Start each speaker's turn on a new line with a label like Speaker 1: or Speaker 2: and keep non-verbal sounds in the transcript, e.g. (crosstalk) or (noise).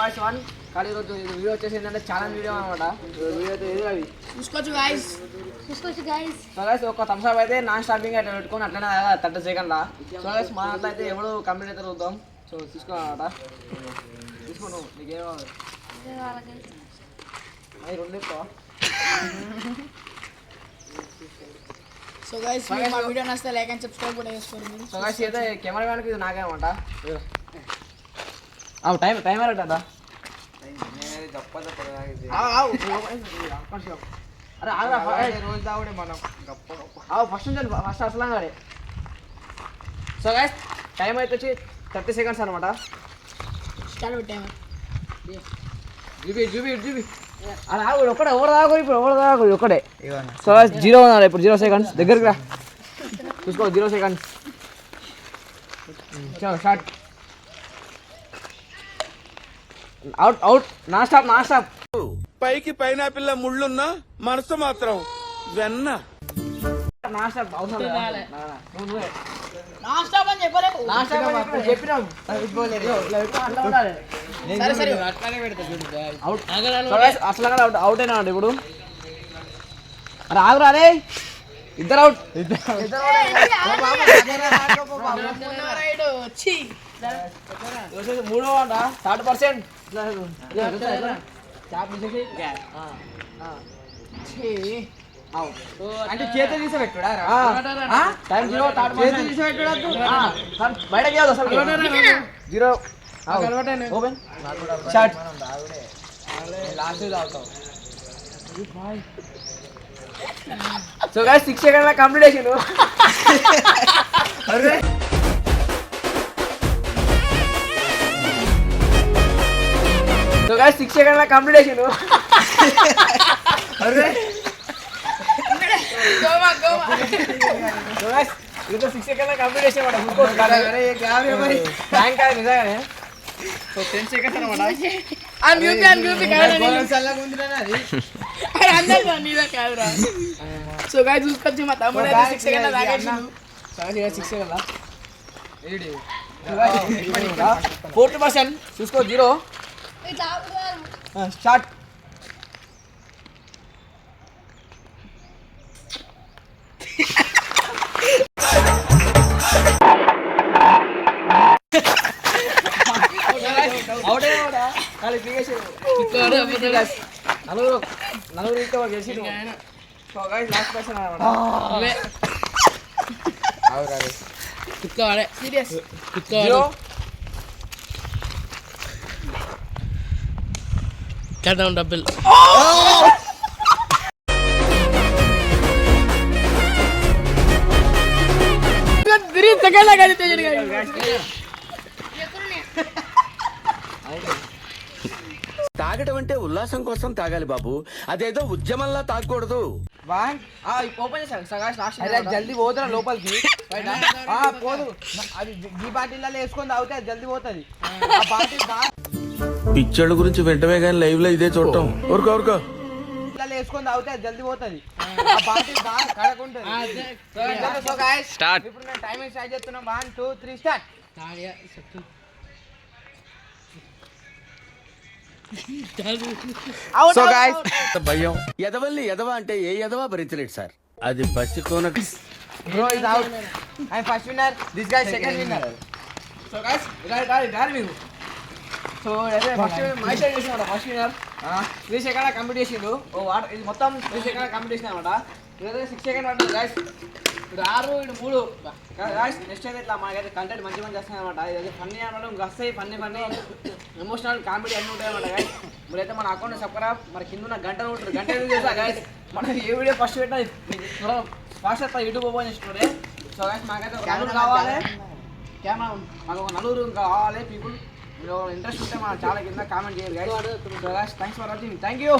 Speaker 1: Boys one. కానీ ఈరోజు ఇది వీడియో వచ్చేసి ఏంటంటే ఛాలెంజ్ వీడియో అనమాట వీడియో అయితే ఏది అవి?
Speaker 2: చూసుకోవచ్చు గాయస్
Speaker 3: చూసుకోవచ్చు గైస్
Speaker 1: సో గైస్ ఒక థమ్స్ అప్ అయితే నాన్ స్టాపింగ్ అయితే పెట్టుకొని అట్లనే థర్టీ సెకండ్లా సో గైస్ మా దాంట్లో అయితే ఎవడు కంప్లీట్ అయితే చూద్దాం. సో తీసుకో నువ్వు నీకేమో అది రెండు ఎక్కువ
Speaker 2: సో గైస్ మీరు మా వీడియో నచ్చితే లైక్ అండ్ సబ్స్క్రైబ్ కూడా చేసుకోండి.
Speaker 1: సో గైస్ అయితే కెమెరా మ్యాన్కి ఇది నాకేమంట టైం టైమర్ అట్టా అరే ఆగరా
Speaker 4: రోజు తాగుడే మనం గప్ప గప్ప
Speaker 1: ఫస్ట్ నుంచి ఫస్ట్ అసలు గాడే సో గైస్ టైం అయితే వచ్చి థర్టీ సెకండ్స్ అనమాట
Speaker 2: స్టార్ట్ పెట్టాము
Speaker 1: జూబి జూబి జూబి అలా ఆగు ఒక్కడే ఎవరు దాగు ఇప్పుడు ఎవరు దాగు ఒక్కడే సో జీరో ఉన్నారు ఇప్పుడు జీరో సెకండ్స్ దగ్గరికి రా చూసుకో జీరో సెకండ్స్ చలో స్టార్ట్ అవుట్ అవుట్ నా స్టాప్ నా స్టాప్
Speaker 5: పైకి పైనాపిల్ల ముళ్ళున్నా మనసు మాత్రం వెన్న
Speaker 1: నా స్టాప్ అవసరం
Speaker 2: స్టాప్ అని చెప్పలేదు
Speaker 1: స్టాప్ చెప్పినా- అసలు అవుట్ అవుట్ అయినా ఇప్పుడు అరే ఆగురా రే ఇద్దరు అవుట్ వచ్చేసి మూడో అంట థర్డ్ పర్సెంట్
Speaker 4: అంటే చేతులు తీసి పెట్టుడా
Speaker 1: టైం జీరో
Speaker 4: చేతులు తీసి పెట్టుడా
Speaker 1: బయటకి కాదు అసలు జీరో ఓపెన్ షార్ట్
Speaker 4: లాస్ట్ తాగుతాం
Speaker 1: so guys six second complete చేసిండు (laughs) (laughs)
Speaker 2: మ్యూపీ ఆ మ్యూపీ కాదు
Speaker 4: చల్లగా ఉందిరా అది
Speaker 2: అరే అందరు నీదే కాదురా. సో గాయ చూసుకొచ్చి మా తమ్ముడు సిక్స్ సెకండ్ తాగేసిండు
Speaker 1: సిక్స్ ఫోర్టీ పర్సెంట్ చూసుకో జీరో. స్టార్ట్ అవుట్ అయినా ఖాళీ దిగేసి నలుగురు నలుగురు ఇంట్లో గెలిచి సో గైస్ లాస్ట్ పర్సన్ అనమాట
Speaker 2: సీరియస్
Speaker 1: జీరో
Speaker 2: చేద్దాం డబ్బులు
Speaker 5: తాగటం అంటే ఉల్లాసం కోసం తాగాలి బాబు. అదేదో ఉద్యమంలా తాగకూడదు.
Speaker 4: జల్దీ పోతున్నా లోపలికి. ఆ, పోదు. అది ఈ బాటిల్లో వేసుకొని తాగితే అది జల్దీ పోతుంది. ఆ బాటిల్
Speaker 5: పిచ్చోళ్ళ గురించి వెంటనే కానీ లైవ్లో ఇదే చూడటం ఊరుకో ఊరుకో
Speaker 4: బాటిల్లో వేసుకొని తాగితే అది జల్దీ పోతుంది ఆ బాటిల్ బాగా కడకుంటుంది సో గాయస్
Speaker 5: స్టార్ట్
Speaker 4: ఇప్పుడు నేను టైమింగ్ స్టార్ట్ చేస్తున్నాం one two three start so guys
Speaker 5: భయం ఎదవల్ని ఎదవ అంటే ఏ ఎదవ భరించలేడు సార్ అది బస్సుకోన
Speaker 4: bro is out I first winner this guy second winner
Speaker 1: so రాలి మీరు సో అయితే ఫస్ట్ మై సైడ్ చేసిన first winner three second complete చేసిండు. ఓ వాటర్ ఇది మొత్తం సెకండ్ కంప్లీట్ చేసిన అనమాట ఇదైతే సిక్స్ సెకండ్ పడుతుంది గైస్ ఇప్పుడు ఆరు ఇటు మూడు. గాయస్ నెక్స్ట్ అయితే ఇట్లా మనకైతే కంటెంట్ మంచి మంచి వస్తాయి అనమాట ఇదైతే ఫన్నీ అనమాట ఇంకా వస్తాయి ఫన్నీ ఫన్నీ ఎమోషనల్ కామెడీ అన్నీ ఉంటాయి అనమాట గైస్ మీరైతే మన అకౌంట్ సబ్స్క్రైబ్ మరి కింద ఉన్న గంట ఉంటుంది గంట ఎందుకు చేసా గైస్ మనం ఏ వీడియో ఫస్ట్ పెట్టినా ఫాస్ట్ యూట్యూబ్ ఓపెన్ చేసుకుంటే సో గైస్ మాకైతే కావాలి. కెమెరా మాకు నలుగురు కావాలి పీపుల్ ఇంట్రెస్ట్ ఉంటే మనం చాలా కింద కామెంట్ చేయాలి thanks for watching thank you